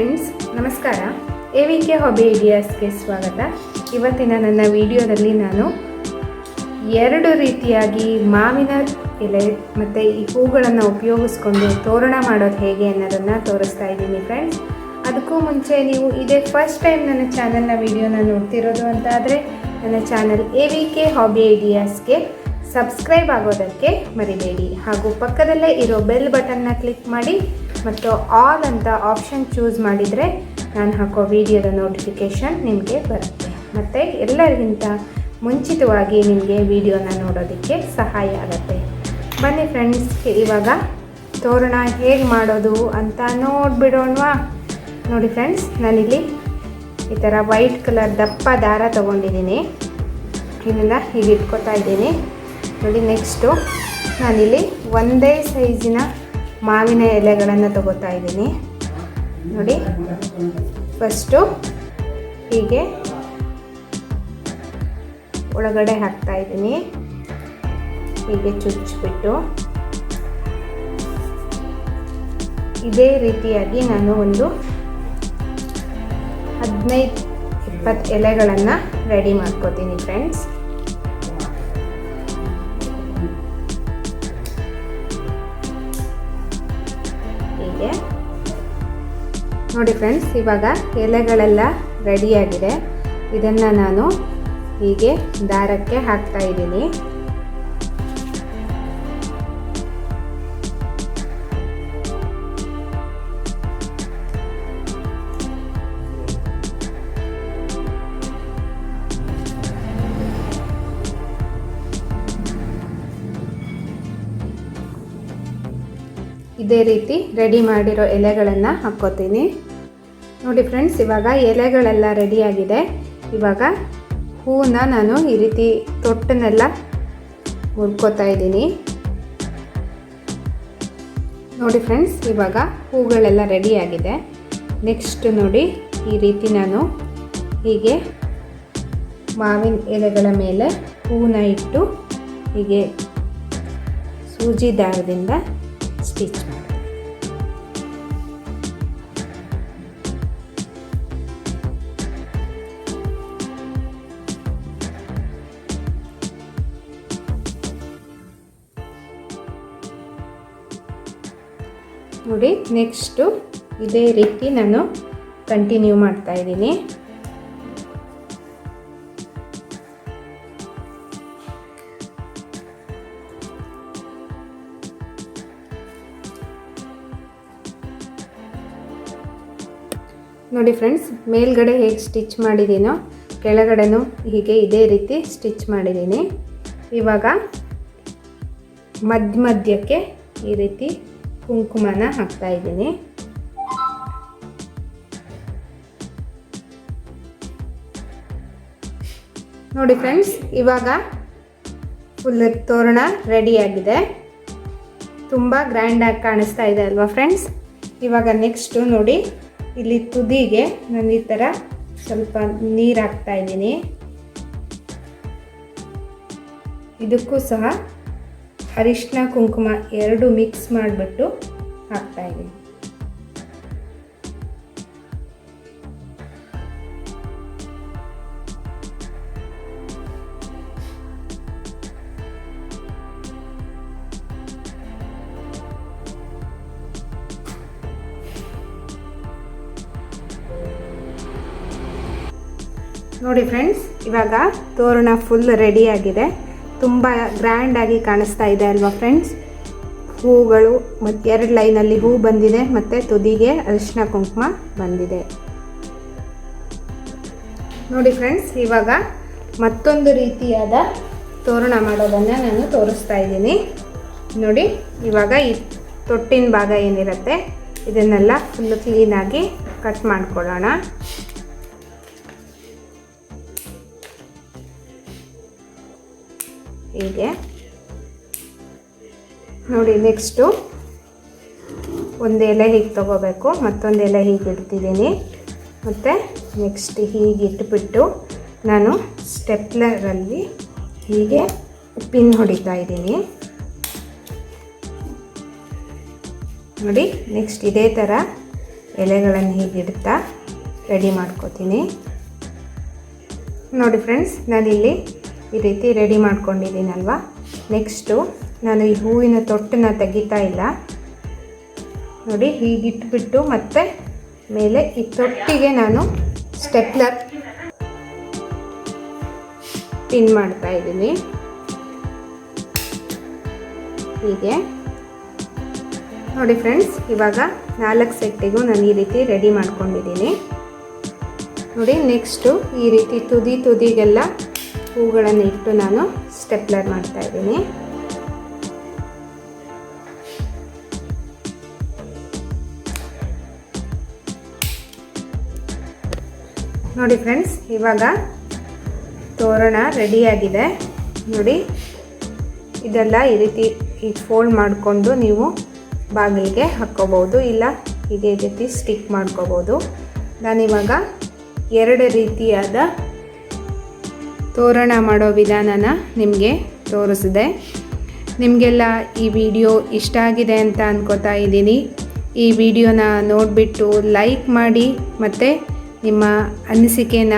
Friends, ನಮಸ್ಕಾರ. A V K hobby ಐಡಿಯಾಸ್ಗೆ ಸ್ವಾಗತ. ಇವತ್ತಿನ ನನ್ನ ವಿಡಿಯೋದಲ್ಲಿ ನಾನು ಎರಡು ರೀತಿಯಾಗಿ ಮಾವಿನ ಎಲೆ ಮತ್ತು ಈ ಹೂಗಳನ್ನು ಉಪಯೋಗಿಸ್ಕೊಂಡು ತೋರಣ ಮಾಡೋದು ಹೇಗೆ ಅನ್ನೋದನ್ನು ತೋರಿಸ್ತಾ ಇದ್ದೀನಿ ಫ್ರೆಂಡ್ಸ್. ಅದಕ್ಕೂ ಮುಂಚೆ ನೀವು ಇದೇ ಫಸ್ಟ್ ಟೈಮ್ ನನ್ನ ಚಾನಲ್ನ ವಿಡಿಯೋನ ನೋಡ್ತಿರೋದು ಅಂತ ಆದರೆ ನನ್ನ channel A V K hobby ಐಡಿಯಾಸ್ಗೆ subscribe ಆಗೋದಕ್ಕೆ ಮರಿಬೇಡಿ. ಹಾಗೂ ಪಕ್ಕದಲ್ಲೇ ಇರೋ ಬೆಲ್ ಬಟನ್ನ ಕ್ಲಿಕ್ ಮಾಡಿ ಮತ್ತು ಆಲ್ ಅಂತ ಆಪ್ಷನ್ ಚೂಸ್ ಮಾಡಿದರೆ ನಾನು ಹಾಕೋ ವಿಡಿಯೋದ ನೋಟಿಫಿಕೇಷನ್ ನಿಮಗೆ ಬರುತ್ತೆ. ಮತ್ತು ಎಲ್ಲರಿಗಿಂತ ಮುಂಚಿತವಾಗಿ ನಿಮಗೆ ವಿಡಿಯೋನ ನೋಡೋದಕ್ಕೆ ಸಹಾಯ ಆಗುತ್ತೆ. ಬನ್ನಿ ಫ್ರೆಂಡ್ಸ್ ಇವಾಗ ತೋರಣ ಹೇಗೆ ಮಾಡೋದು ಅಂತ ನೋಡಿಬಿಡೋಣವಾ? ನೋಡಿ ಫ್ರೆಂಡ್ಸ್ ನಾನಿಲ್ಲಿ ಈ ಥರ ವೈಟ್ ಕಲರ್ ದಪ್ಪ ದಾರ ತೊಗೊಂಡಿದ್ದೀನಿ. ಇದನ್ನು ಹೀಗೆ ಇಟ್ಕೋತಾ ಇದ್ದೀನಿ. ನೋಡಿ ನೆಕ್ಸ್ಟು ನಾನಿಲ್ಲಿ ಒಂದೇ ಸೈಜಿನ ಮಾವಿನ ಎಲೆಗಳನ್ನು ತಗೋತಾ ಇದ್ದೀನಿ. ನೋಡಿ ಫಸ್ಟು ಹೀಗೆ ಒಳಗಡೆ ಹಾಕ್ತಾ ಇದ್ದೀನಿ. ಹೀಗೆ ಚುಚ್ಚಿಬಿಟ್ಟು. ಇದೇ ರೀತಿಯಾಗಿ ನಾನು ಒಂದು ಹದಿನೈದು ಇಪ್ಪತ್ತು ಎಲೆಗಳನ್ನು ರೆಡಿ ಮಾಡ್ಕೋತೀನಿ ಫ್ರೆಂಡ್ಸ್ ಹೀಗೆ ನೋಡಿ ಫ್ರೆಂಡ್ಸ್ ಇವಾಗ ಎಲೆಗಳೆಲ್ಲ ರೆಡಿಯಾಗಿದೆ ಇದನ್ನು ನಾನು ಹೀಗೆ ದಾರಕ್ಕೆ ಹಾಕ್ತಾ ಇದ್ದೀನಿ. ಇದೇ ರೀತಿ ರೆಡಿ ಮಾಡಿರೋ ಎಲೆಗಳನ್ನು ಹಾಕ್ಕೋತೀನಿ. ನೋಡಿ ಫ್ರೆಂಡ್ಸ್ ಇವಾಗ ಎಲೆಗಳೆಲ್ಲ ರೆಡಿಯಾಗಿದೆ ಇವಾಗ ಹೂವನ್ನ ನಾನು ಈ ರೀತಿ ತೊಟ್ಟನ್ನೆಲ್ಲ ಹುಡ್ಕೋತಾ ಇದ್ದೀನಿ. ನೋಡಿ ಫ್ರೆಂಡ್ಸ್ ಇವಾಗ ಹೂಗಳೆಲ್ಲ ರೆಡಿಯಾಗಿದೆ ನೆಕ್ಸ್ಟ್ ನೋಡಿ ಈ ರೀತಿ ನಾನು ಹೀಗೆ ಮಾವಿನ ಎಲೆಗಳ ಮೇಲೆ ಹೂವನ್ನ ಇಟ್ಟು ಹೀಗೆ ಸೂಜಿ ದಾರದಿಂದ ಸ್ಟಿಚ್ ನೋಡಿ ನೆಕ್ಸ್ಟು ಇದೇ ರೀತಿ ನಾನು ಕಂಟಿನ್ಯೂ ಮಾಡ್ತಾ ಇದ್ದೀನಿ. ನೋಡಿ ಫ್ರೆಂಡ್ಸ್, ಮೇಲ್ಗಡೆ ಹೇಗೆ ಸ್ಟಿಚ್ ಮಾಡಿದ್ದೀನೋ ಕೆಳಗಡೆನೂ ಹೀಗೆ ಇದೇ ರೀತಿ ಸ್ಟಿಚ್ ಮಾಡಿದ್ದೀನಿ ಇವಾಗ ಮಧ್ಯ ಮಧ್ಯಕ್ಕೆ ಈ ರೀತಿ ಕುಂಕುಮನ ಹಾಕ್ತಾ ಇದ್ದೀನಿ. ನೋಡಿ ಫ್ರೆಂಡ್ಸ್, ಇವಾಗ ಫುಲ್ ತೋರಣ ರೆಡಿಯಾಗಿದೆ ತುಂಬ ಗ್ರ್ಯಾಂಡಾಗಿ ಕಾಣಿಸ್ತಾ ಇದೆ ಅಲ್ವಾ ಫ್ರೆಂಡ್ಸ್? ಇವಾಗ ನೆಕ್ಸ್ಟು ನೋಡಿ ಇಲ್ಲಿ ತುದಿಗೆ ನಾನು ಈ ಥರ ಸ್ವಲ್ಪ ನೀರು ಹಾಕ್ತಾ ಇದ್ದೀನಿ. ಇದಕ್ಕೂ ಸಹ ಅರಿಶಿನ ಕುಂಕುಮ ಎರಡು ಮಿಕ್ಸ್ ಮಾಡಿಬಿಟ್ಟು ಹಾಕ್ತಾ ನೋಡಿ ಫ್ರೆಂಡ್ಸ್ ಇವಾಗ ತೋರಣ ಫುಲ್ ರೆಡಿಯಾಗಿದೆ ತುಂಬ ಗ್ರ್ಯಾಂಡಾಗಿ ಕಾಣಿಸ್ತಾ ಇದೆ ಅಲ್ವಾ ಫ್ರೆಂಡ್ಸ್ ಹೂಗಳು ಮತ್ತು ಎರಡು ಲೈನಲ್ಲಿ ಹೂ ಬಂದಿದೆ, ಮತ್ತು ತುದಿಗೆ ಅರಿಶಿನ ಕುಂಕುಮ ಬಂದಿದೆ. ನೋಡಿ ಫ್ರೆಂಡ್ಸ್ ಇವಾಗ ಮತ್ತೊಂದು ರೀತಿಯಾದ ತೋರಣ ಮಾಡೋದನ್ನು ನಾನು ತೋರಿಸ್ತಾ ಇದ್ದೀನಿ. ನೋಡಿ, ಇವಾಗ ಈ ತೊಟ್ಟಿನ ಭಾಗ ಏನಿರುತ್ತೆ, ಇದನ್ನೆಲ್ಲ ಫುಲ್ಲು ಕ್ಲೀನಾಗಿ ಕಟ್ ಮಾಡ್ಕೊಳ್ಳೋಣ. ಹೀಗೆ. ನೋಡಿ ನೆಕ್ಸ್ಟು ಒಂದು ಎಲೆ ಹೀಗೆ ತೊಗೋಬೇಕು. ಮತ್ತೊಂದು ಎಲೆ ಹೀಗೆ ಇಡ್ತಿದ್ದೀನಿ. ಮತ್ತು ನೆಕ್ಸ್ಟ್ ಹೀಗೆ ಇಟ್ಬಿಟ್ಟು ನಾನು ಸ್ಟೆಪ್ಲರಲ್ಲಿ ಹೀಗೆ ಪಿನ್ ಹೊಡಿತಾ ಇದ್ದೀನಿ. ನೋಡಿ ನೆಕ್ಸ್ಟ್ ಇದೇ ಥರ ಎಲೆಗಳನ್ನು ಹೀಗೆ ಇಡ್ತಾ ರೆಡಿ ಮಾಡ್ಕೋತೀನಿ. ನೋಡಿ ಫ್ರೆಂಡ್ಸ್ ನಾನಿಲ್ಲಿ ಈ ರೀತಿ ರೆಡಿ ಮಾಡ್ಕೊಂಡಿದ್ದೀನಲ್ವ? ನೆಕ್ಸ್ಟು ನಾನು ಈ ಹೂವಿನ ತೊಟ್ಟನ್ನ ತೆಗಿತಾ ಇಲ್ಲ. ನೋಡಿ, ಹೀಗಿಟ್ಬಿಟ್ಟು ಮತ್ತೆ ಮೇಲೆ ಈ ತೊಟ್ಟಿಗೆ ನಾನು ಸ್ಟೆಪ್ಲರ್ ಪಿನ್ ಮಾಡ್ತಾ ಇದ್ದೀನಿ. ಹೀಗೆ. ನೋಡಿ ಫ್ರೆಂಡ್ಸ್ ಇವಾಗ ನಾಲ್ಕು ಸೆಟ್ಟಿಗೂ ನಾನು ಈ ರೀತಿ ರೆಡಿ ಮಾಡ್ಕೊಂಡಿದ್ದೀನಿ. ನೋಡಿ ನೆಕ್ಸ್ಟು ಈ ರೀತಿ ತುದಿ ತುದಿಗೆಲ್ಲ ಹೂಗಳನ್ನು ಇಟ್ಟು ನಾನು ಸ್ಟೆಪ್ಲರ್ ಮಾಡ್ತಾ ಇದ್ದೀನಿ. ನೋಡಿ ಫ್ರೆಂಡ್ಸ್, ಇವಾಗ ತೋರಣ ರೆಡಿಯಾಗಿದೆ. ನೋಡಿ, ಇದೆಲ್ಲ ಈ ರೀತಿ ಈಗ ಫೋಲ್ಡ್ ಮಾಡಿಕೊಂಡು ನೀವು ಬಾಗಿಲಿಗೆ ಹಾಕ್ಕೋಬೋದು ಇಲ್ಲ ಇದೇ ಈ ರೀತಿ ಸ್ಟಿಕ್ ಮಾಡ್ಕೋಬೋದು ನಾನಿವಾಗ ಎರಡು ರೀತಿಯಾದ ತೋರಣ ಮಾಡೋ ವಿಧಾನನ ನಿಮಗೆ ತೋರಿಸಿದೆ. ನಿಮಗೆಲ್ಲ ಈ ವಿಡಿಯೋ ಇಷ್ಟ ಆಗಿದೆ ಅಂತ ಅಂದ್ಕೋತಾ ಇದ್ದೀನಿ. ಈ ವಿಡಿಯೋನ ನೋಡಿಬಿಟ್ಟು ಲೈಕ್ ಮಾಡಿ ಮತ್ತು ನಿಮ್ಮ ಅನಿಸಿಕೆನ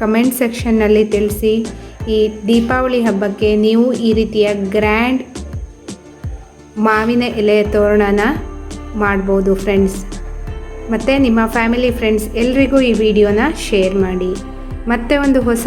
ಕಮೆಂಟ್ ಸೆಕ್ಷನ್ನಲ್ಲಿ ತಿಳಿಸಿ. ಈ ದೀಪಾವಳಿ ಹಬ್ಬಕ್ಕೆ ನೀವು ಈ ರೀತಿಯ ಗ್ರ್ಯಾಂಡ್ ಮಾವಿನ ಎಲೆ ತೋರಣನ ಮಾಡ್ಬೋದು ಫ್ರೆಂಡ್ಸ್. ಮತ್ತು ನಿಮ್ಮ ಫ್ಯಾಮಿಲಿ ಫ್ರೆಂಡ್ಸ್ ಎಲ್ರಿಗೂ ಈ ವಿಡಿಯೋನ ಶೇರ್ ಮಾಡಿ. ಮತ್ತೆ ಒಂದು ಹೊಸ